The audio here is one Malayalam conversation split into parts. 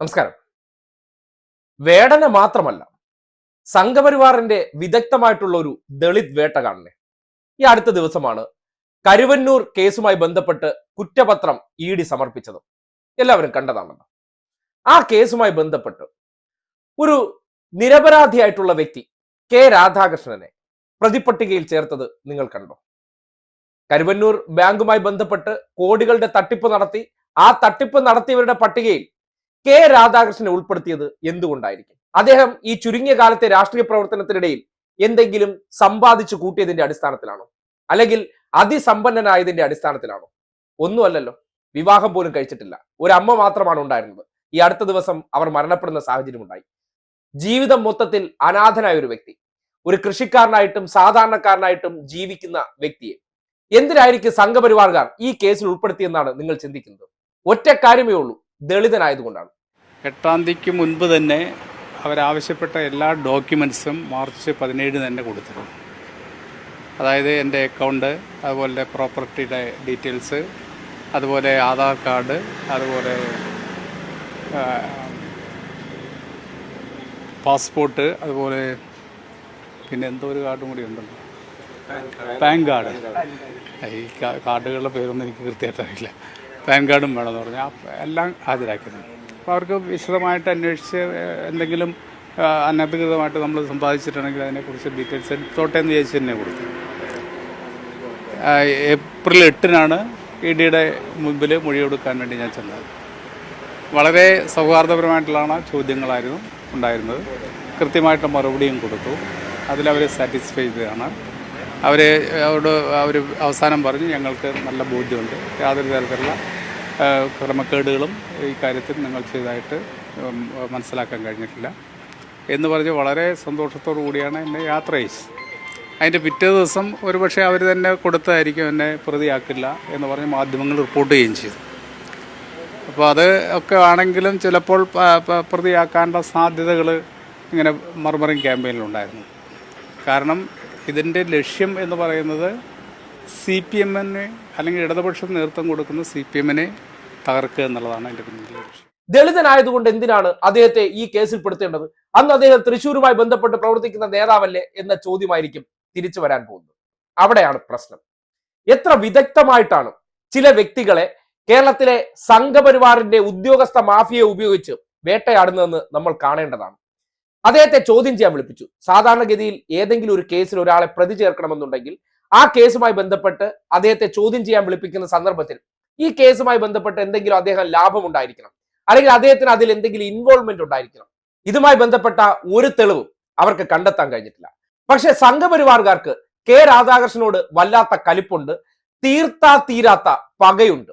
നമസ്കാരം. വേടന മാത്രമല്ല സംഘപരിവാറിന്റെ വിദഗ്ധമായിട്ടുള്ള ഒരു ദളിത് വേട്ട ഈ അടുത്ത ദിവസമാണ് കരുവന്നൂർ കേസുമായി ബന്ധപ്പെട്ട് കുറ്റപത്രം ഇ ഡി സമർപ്പിച്ചത്. എല്ലാവരും കണ്ടതാണല്ലോ. ആ കേസുമായി ബന്ധപ്പെട്ട് ഒരു നിരപരാധിയായിട്ടുള്ള വ്യക്തി കെ രാധാകൃഷ്ണനെ പ്രതിപട്ടികയിൽ ചേർത്തത് നിങ്ങൾ കണ്ടോ? കരുവന്നൂർ ബാങ്കുമായി ബന്ധപ്പെട്ട് കോടികളുടെ തട്ടിപ്പ് നടത്തി ആ തട്ടിപ്പ് നടത്തിയവരുടെ പട്ടികയിൽ കെ രാധാകൃഷ്ണനെ ഉൾപ്പെടുത്തിയത് എന്തുകൊണ്ടായിരിക്കും? അദ്ദേഹം ഈ ചുരുങ്ങിയ കാലത്തെ രാഷ്ട്രീയ പ്രവർത്തനത്തിനിടയിൽ എന്തെങ്കിലും സമ്പാദിച്ചു കൂട്ടിയതിന്റെ അടിസ്ഥാനത്തിലാണോ? അല്ലെങ്കിൽ അതിസമ്പന്നനായതിന്റെ അടിസ്ഥാനത്തിലാണോ? ഒന്നുമല്ലല്ലോ. വിവാഹം പോലും കഴിച്ചിട്ടില്ല. ഒരു അമ്മ മാത്രമാണ് ഉണ്ടായിരുന്നത്. ഈ അടുത്ത ദിവസം അവർ മരണപ്പെടുന്ന സാഹചര്യം ഉണ്ടായി. ജീവിതം മൊത്തത്തിൽ അനാഥനായ ഒരു വ്യക്തി. ഒരു കൃഷിക്കാരനായിട്ടും സാധാരണക്കാരനായിട്ടും ജീവിക്കുന്ന വ്യക്തിയെ. എന്തിനായിരിക്കും സംഘപരിവാർകാർ ഈ കേസിൽ ഉൾപ്പെടുത്തിയെന്നാണ് നിങ്ങൾ ചിന്തിക്കുന്നത്? ഒറ്റ ഉള്ളൂ. ദളിതനായതുകൊണ്ടാണ്. എട്ടാം തീയതിക്ക് മുൻപ് തന്നെ അവരാവശ്യപ്പെട്ട എല്ലാ ഡോക്യുമെൻസും മാർച്ച് പതിനേഴ് തന്നെ കൊടുത്തിരുന്നു. അതായത് എന്റെ അക്കൗണ്ട് അതുപോലെ പ്രോപ്പർട്ടിയുടെ ഡീറ്റെയിൽസ് അതുപോലെ ആധാർ കാർഡ് അതുപോലെ പാസ്പോർട്ട് അതുപോലെ പിന്നെ എന്തോ ഒരു കാർഡും കൂടി ഉണ്ടല്ലോ. PAN card. ഈ കാർഡുകളുടെ പേരൊന്നും എനിക്ക് കൃത്യമായിട്ട് അറിയില്ല പാൻ കാർഡും വേണമെന്ന് പറഞ്ഞാൽ എല്ലാം ഹാജരാക്കുന്നു അപ്പോൾ അവർക്ക് വിശദമായിട്ട് അന്വേഷിച്ച് എന്തെങ്കിലും അനധികൃതമായിട്ട് നമ്മൾ സമ്പാദിച്ചിട്ടുണ്ടെങ്കിൽ അതിനെക്കുറിച്ച് ഡീറ്റെയിൽസ് എടുത്തോട്ടെ എന്ന് ചോദിച്ചു തന്നെ കൊടുത്തു. ഏപ്രിൽ എട്ടിനാണ് ഇ ഡിയുടെ മുമ്പിൽ മൊഴി കൊടുക്കാൻ വേണ്ടി ഞാൻ ചെന്നത്. വളരെ സൗഹാർദ്ദപരമായിട്ടുള്ള ചോദ്യങ്ങളായിരുന്നു ഉണ്ടായിരുന്നത്. കൃത്യമായിട്ട് മറുപടിയും കൊടുത്തു. അതിലവർ സാറ്റിസ്ഫൈ ചെയ്തതാണ്. അവരെ അവരോട് അവർ അവസാനം പറഞ്ഞു ഞങ്ങൾക്ക് നല്ല ബോധ്യമുണ്ട്. യാതൊരു തരത്തിലുള്ള ക്രമക്കേടുകളും ഈ കാര്യത്തിൽ നിങ്ങൾ ചെയ്തതായിട്ട് മനസ്സിലാക്കാൻ കഴിഞ്ഞിട്ടില്ല. എന്ന് പറഞ്ഞ് വളരെ സന്തോഷത്തോടു കൂടിയാണ് എന്നെ യാത്ര അയച്ചത് അതിന്റെ പിറ്റേ ദിവസം ഒരുപക്ഷെ അവർ തന്നെ കൊടുത്തായിരിക്കും എന്നെ പ്രതിയാക്കില്ല എന്ന് പറഞ്ഞ് മാധ്യമങ്ങൾ റിപ്പോർട്ട് ചെയ്യുകയും ചെയ്തു. അപ്പോൾ അത് ഒക്കെ ആണെങ്കിലും ചിലപ്പോൾ പ്രതിയാക്കാനുള്ള സാധ്യതകൾ ഇങ്ങനെ മർമറിങ് ക്യാമ്പയിനിലുണ്ടായിരുന്നു. കാരണം ഇതിന്റെ ലക്ഷ്യം എന്ന് പറയുന്നത് സി പി എമ്മിന് അല്ലെങ്കിൽ ഇടതുപക്ഷം നേതൃത്വം കൊടുക്കുന്ന സി പി എമ്മിനെ തകർക്കുക എന്നുള്ളതാണ് എന്റെ പിന്നിലെ ദളിതനായതുകൊണ്ട് എന്തിനാണ് അദ്ദേഹത്തെ ഈ കേസിൽ പെടുത്തേണ്ടത്? അന്ന് അദ്ദേഹം തൃശ്ശൂരുമായി ബന്ധപ്പെട്ട് പ്രവർത്തിക്കുന്ന നേതാവല്ലേ എന്ന ചോദ്യമായിരിക്കും തിരിച്ചു വരാൻ പോകുന്നത്. അവിടെയാണ് പ്രശ്നം. എത്ര വിദഗ്ധമായിട്ടാണ് ചില വ്യക്തികളെ കേരളത്തിലെ സംഘപരിവാറിന്റെ ഉദ്യോഗസ്ഥ മാഫിയെ ഉപയോഗിച്ച് വേട്ടയാടുന്നതെന്ന് നമ്മൾ കാണേണ്ടതാണ്. അദ്ദേഹത്തെ ചോദ്യം ചെയ്യാൻ വിളിപ്പിച്ചു. സാധാരണഗതിയിൽ ഏതെങ്കിലും ഒരു കേസിൽ ഒരാളെ പ്രതി ചേർക്കണമെന്നുണ്ടെങ്കിൽ ആ കേസുമായി ബന്ധപ്പെട്ട് അദ്ദേഹത്തെ ചോദ്യം ചെയ്യാൻ വിളിപ്പിക്കുന്ന സന്ദർഭത്തിൽ ഈ കേസുമായി ബന്ധപ്പെട്ട് എന്തെങ്കിലും അദ്ദേഹം ലാഭം ഉണ്ടായിരിക്കണം. അല്ലെങ്കിൽ അദ്ദേഹത്തിന് അതിൽ എന്തെങ്കിലും ഇൻവോൾവ്മെന്റ് ഉണ്ടായിരിക്കണം. ഇതുമായി ബന്ധപ്പെട്ട ഒരു തെളിവും അവർക്ക് കണ്ടെത്താൻ കഴിഞ്ഞിട്ടില്ല. പക്ഷെ സംഘപരിവാർകാർക്ക് കെ രാധാകൃഷ്ണനോട് വല്ലാത്ത കലിപ്പുണ്ട്. തീർത്താ തീരാത്ത പകയുണ്ട്.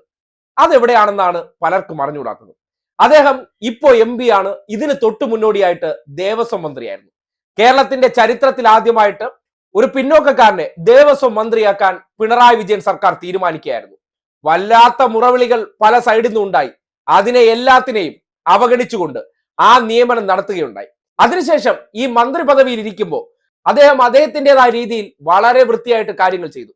അതെവിടെയാണെന്നാണ് പലർക്കും അറിഞ്ഞുകൂടാത്തത്. അദ്ദേഹം ഇപ്പോ എം പി ആണ്. ഇതിന് തൊട്ടു മുന്നോടിയായിട്ട് ദേവസ്വം മന്ത്രിയായിരുന്നു. കേരളത്തിന്റെ ചരിത്രത്തിൽ ആദ്യമായിട്ട് ഒരു പിന്നോക്കക്കാരനെ ദേവസ്വം മന്ത്രിയാക്കാൻ പിണറായി വിജയൻ സർക്കാർ തീരുമാനിക്കുകയായിരുന്നു. വല്ലാത്ത മുറവിളികൾ പല സൈഡിൽ നിന്നും ഉണ്ടായി. അതിനെ എല്ലാത്തിനെയും അവഗണിച്ചുകൊണ്ട് ആ നിയമനം നടത്തുകയുണ്ടായി. അതിനുശേഷം ഈ മന്ത്രി പദവിയിൽ ഇരിക്കുമ്പോൾ അദ്ദേഹം അദ്ദേഹത്തിന്റെതായ രീതിയിൽ വളരെ വൃത്തിയായിട്ട് കാര്യങ്ങൾ ചെയ്തു.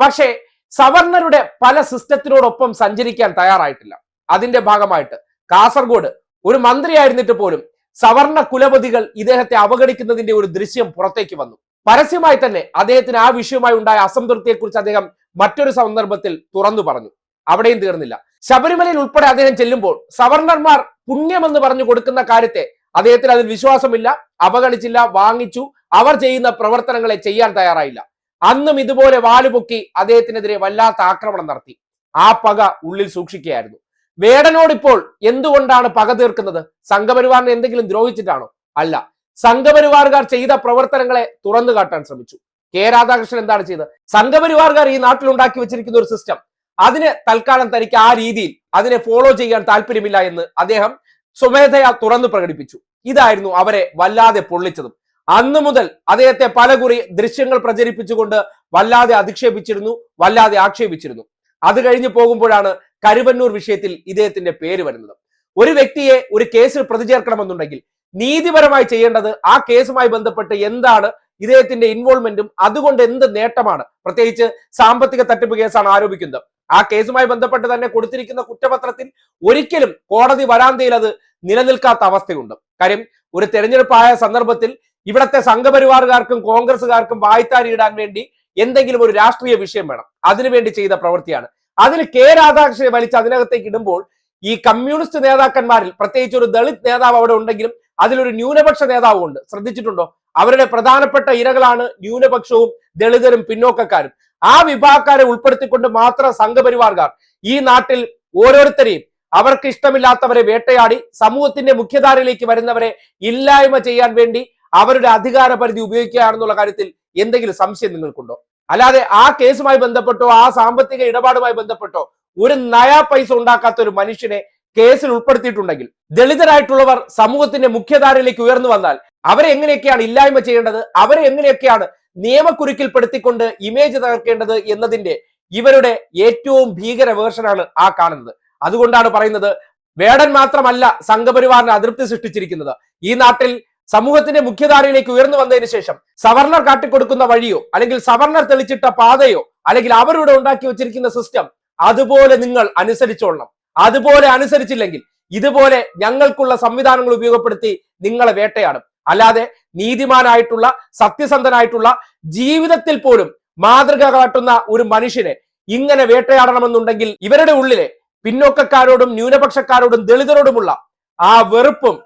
പക്ഷേ സവർണരുടെ പല സിസ്റ്റത്തിനോടൊപ്പം സഞ്ചരിക്കാൻ തയ്യാറായിട്ടില്ല. അതിന്റെ ഭാഗമായിട്ട് കാസർഗോഡ് ഒരു മന്ത്രിയായിരുന്നിട്ട് പോലും സവർണ കുലപതികൾ ഇദ്ദേഹത്തെ അവഗണിക്കുന്നതിന്റെ ഒരു ദൃശ്യം പുറത്തേക്ക് വന്നു. പരസ്യമായി തന്നെ അദ്ദേഹത്തിന് ആ വിഷയവുമായി ഉണ്ടായ അസംതൃപ്തിയെക്കുറിച്ച് അദ്ദേഹം മറ്റൊരു സന്ദർഭത്തിൽ തുറന്നു പറഞ്ഞു. അവിടെയും തീർന്നില്ല. ശബരിമലയിൽ ഉൾപ്പെടെ അദ്ദേഹം ചെല്ലുമ്പോൾ സവർണർമാർ പുണ്യമെന്ന് പറഞ്ഞു കൊടുക്കുന്ന കാര്യത്തെ അദ്ദേഹത്തിന് അതിൽ വിശ്വാസമില്ല അവഗണിച്ചില്ല വാങ്ങിച്ചു. അവർ ചെയ്യുന്ന പ്രവർത്തനങ്ങളെ ചെയ്യാൻ തയ്യാറായില്ല. അന്നും ഇതുപോലെ വാലുപൊക്കി അദ്ദേഹത്തിനെതിരെ വല്ലാത്ത ആക്രമണം നടത്തി. ആ പക ഉള്ളിൽ സൂക്ഷിക്കുകയായിരുന്നു. വേടനോട് ഇപ്പോൾ എന്തുകൊണ്ടാണ് പക തീർക്കുന്നത്? സംഘപരിവാറിനെ എന്തെങ്കിലും ദ്രോഹിച്ചിട്ടാണോ? അല്ല. സംഘപരിവാറുകാർ ചെയ്ത പ്രവർത്തനങ്ങളെ തുറന്നു കാട്ടാൻ ശ്രമിച്ചു. കെ രാധാകൃഷ്ണൻ എന്താണ് ചെയ്തത്? സംഘപരിവാറുകാർ ഈ നാട്ടിൽ ഉണ്ടാക്കി വെച്ചിരിക്കുന്ന ഒരു സിസ്റ്റം അതിന് തൽക്കാലം തനിക്ക് ആ രീതിയിൽ അതിനെ ഫോളോ ചെയ്യാൻ താല്പര്യമില്ല എന്ന് അദ്ദേഹം സ്വമേധയാ തുറന്നു പ്രകടിപ്പിച്ചു. ഇതായിരുന്നു അവരെ വല്ലാതെ പൊള്ളിച്ചതും. അന്നു മുതൽ അദ്ദേഹത്തെ പലകുറി ദൃശ്യങ്ങൾ പ്രചരിപ്പിച്ചുകൊണ്ട് വല്ലാതെ അധിക്ഷേപിച്ചിരുന്നു വല്ലാതെ ആക്ഷേപിച്ചിരുന്നു. അത് കഴിഞ്ഞു പോകുമ്പോഴാണ് കരുവന്നൂർ വിഷയത്തിൽ ഇദ്ദേഹത്തിന്റെ പേര് വരുന്നത്. ഒരു വ്യക്തിയെ ഒരു കേസിൽ പ്രതി ചേർക്കണമെന്നുണ്ടെങ്കിൽ നീതിപരമായി ചെയ്യേണ്ടത് ആ കേസുമായി ബന്ധപ്പെട്ട് എന്താണ് ഇദ്ദേഹത്തിന്റെ ഇൻവോൾവ്മെന്റും അതുകൊണ്ട് എന്ത് നേട്ടമാണ്? പ്രത്യേകിച്ച് സാമ്പത്തിക തട്ടിപ്പ് കേസാണ് ആരോപിക്കുന്നത്. ആ കേസുമായി ബന്ധപ്പെട്ട് തന്നെ കൊടുത്തിരിക്കുന്ന കുറ്റപത്രത്തിൽ ഒരിക്കലും കോടതി വരാന്തയിൽ അത് നിലനിൽക്കാത്ത അവസ്ഥയുണ്ട്. കാര്യം ഒരു തെരഞ്ഞെടുപ്പായ സന്ദർഭത്തിൽ ഇവിടത്തെ സംഘപരിവാറുകാർക്കും കോൺഗ്രസുകാർക്കും വായ്ത്താരിയിടാൻ വേണ്ടി എന്തെങ്കിലും ഒരു രാഷ്ട്രീയ വിഷയം വേണം. അതിനുവേണ്ടി ചെയ്ത പ്രവൃത്തിയാണ്. അതിൽ കെ രാധാകൃഷ്ണനെ വലിച്ച് അതിനകത്തേക്ക് ഇടുമ്പോൾ ഈ കമ്മ്യൂണിസ്റ്റ് നേതാക്കന്മാരിൽ പ്രത്യേകിച്ച് ഒരു ദളിത് നേതാവ് അവിടെ ഉണ്ടെങ്കിലും അതിലൊരു ന്യൂനപക്ഷ നേതാവും ഉണ്ട് ശ്രദ്ധിച്ചിട്ടുണ്ടോ? അവരുടെ പ്രധാനപ്പെട്ട ഇരകളാണ് ന്യൂനപക്ഷവും ദളിതരും പിന്നോക്കക്കാരും. ആ വിഭാഗക്കാരെ ഉൾപ്പെടുത്തിക്കൊണ്ട് മാത്രം സംഘപരിവാർകാർ ഈ നാട്ടിൽ ഓരോരുത്തരെയും അവർക്ക് ഇഷ്ടമില്ലാത്തവരെ വേട്ടയാടി സമൂഹത്തിന്റെ മുഖ്യധാരയിലേക്ക് വരുന്നവരെ ഇല്ലായ്മ ചെയ്യാൻ വേണ്ടി അവരുടെ അധികാര പരിധി ഉപയോഗിക്കുകയാണെന്നുള്ള കാര്യത്തിൽ എന്തെങ്കിലും സംശയം നിങ്ങൾക്കുണ്ടോ? അല്ലാതെ ആ കേസുമായി ബന്ധപ്പെട്ടോ ആ സാമ്പത്തിക ഇടപാടുമായി ബന്ധപ്പെട്ടോ ഒരു നയാ പൈസ ഉണ്ടാക്കാത്ത ഒരു മനുഷ്യനെ കേസിൽ ഉൾപ്പെടുത്തിയിട്ടുണ്ടെങ്കിൽ ദളിതരായിട്ടുള്ളവർ സമൂഹത്തിന്റെ മുഖ്യധാരയിലേക്ക് ഉയർന്നു വന്നാൽ അവരെ എങ്ങനെയൊക്കെയാണ് ഇല്ലായ്മ ചെയ്യേണ്ടത്? അവരെ എങ്ങനെയൊക്കെയാണ് നിയമക്കുരുക്കിൽപ്പെടുത്തിക്കൊണ്ട് ഇമേജ് തകർക്കേണ്ടത് എന്നതിന്റെ ഇവരുടെ ഏറ്റവും ഭീകര വേർഷനാണ് ആ കാണുന്നത്. അതുകൊണ്ടാണ് പറയുന്നത് വേടൻ മാത്രമല്ല സംഘപരിവാറിന് അതൃപ്തി സൃഷ്ടിച്ചിരിക്കുന്നത്. ഈ നാട്ടിൽ സമൂഹത്തിന്റെ മുഖ്യധാരയിലേക്ക് ഉയർന്നു വന്നതിന് ശേഷം സവർണർ കാട്ടിക്കൊടുക്കുന്ന വഴിയോ അല്ലെങ്കിൽ സവർണർ തെളിച്ചിട്ട പാതയോ അല്ലെങ്കിൽ അവരുടെ ഉണ്ടാക്കി വെച്ചിരിക്കുന്ന സിസ്റ്റം അതുപോലെ നിങ്ങൾ അനുസരിച്ചോളണം. അതുപോലെ അനുസരിച്ചില്ലെങ്കിൽ ഇതുപോലെ ഞങ്ങൾക്കുള്ള സംവിധാനങ്ങൾ ഉപയോഗപ്പെടുത്തി നിങ്ങളെ വേട്ടയാടും. അല്ലാതെ നീതിമാനായിട്ടുള്ള സത്യസന്ധനായിട്ടുള്ള ജീവിതത്തിൽ പോലും മാതൃക കാട്ടുന്ന ഒരു മനുഷ്യനെ ഇങ്ങനെ വേട്ടയാടണമെന്നുണ്ടെങ്കിൽ ഇവരുടെ ഉള്ളിലെ പിന്നോക്കക്കാരോടും ന്യൂനപക്ഷക്കാരോടും ദളിതരോടുമുള്ള ആ വെറുപ്പും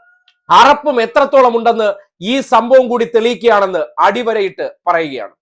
അറപ്പും എത്രത്തോളം ഉണ്ടെന്ന് ഈ സംഭവം കൂടി തെളിയിക്കുകയാണെന്ന് അടിവരയിട്ട് പറയുകയാണ്.